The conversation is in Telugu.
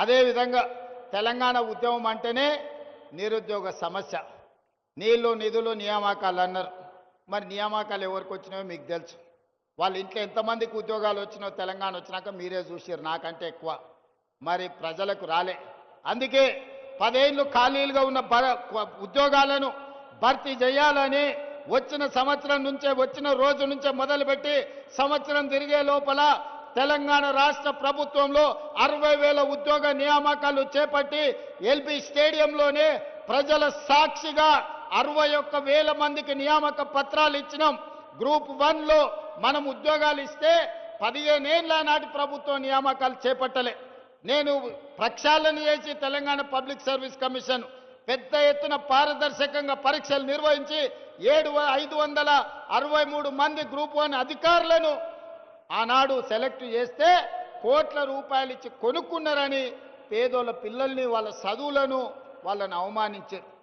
అదేవిధంగా తెలంగాణ ఉద్యమం అంటేనే నిరుద్యోగ సమస్య. నీళ్ళు నిధులు నియామకాలు అన్నారు. మరి నియామకాలు ఎవరికి వచ్చినాయో మీకు తెలుసు. వాళ్ళ ఇంట్లో ఎంతమందికి ఉద్యోగాలు వచ్చినాయో తెలంగాణ వచ్చినాక మీరే చూసారు నాకంటే ఎక్కువ. మరి ప్రజలకు రాలే. అందుకే పదేళ్ళు ఖాళీలుగా ఉన్న ఉద్యోగాలను భర్తీ చేయాలని వచ్చిన సంవత్సరం నుంచే వచ్చిన రోజు నుంచే మొదలుపెట్టి సంవత్సరం తిరిగే లోపల తెలంగాణ రాష్ట్ర ప్రభుత్వంలో అరవై వేల ఉద్యోగ నియామకాలు చేపట్టి ఎల్బీ స్టేడియంలోనే ప్రజల సాక్షిగా అరవై ఒక్క వేల మందికి నియామక పత్రాలు ఇచ్చినాం. గ్రూప్ వన్లో మనం ఉద్యోగాలు ఇస్తే పదిహేనేళ్ళ నాటి ప్రభుత్వం నియామకాలు చేపట్టలే. నేను ప్రక్షాళన చేసి తెలంగాణ పబ్లిక్ సర్వీస్ కమిషన్ పెద్ద ఎత్తున పారదర్శకంగా పరీక్షలు నిర్వహించి ఏడు ఐదు వందల అరవై మూడు మంది గ్రూప్ వన్ అధికారులను ఆనాడు సెలెక్ట్ చేస్తే కోట్ల రూపాయలు ఇచ్చి కొనుక్కున్నారని పేదోళ్ళ పిల్లల్ని వాళ్ళ చదువులను వాళ్ళని అవమానించారు.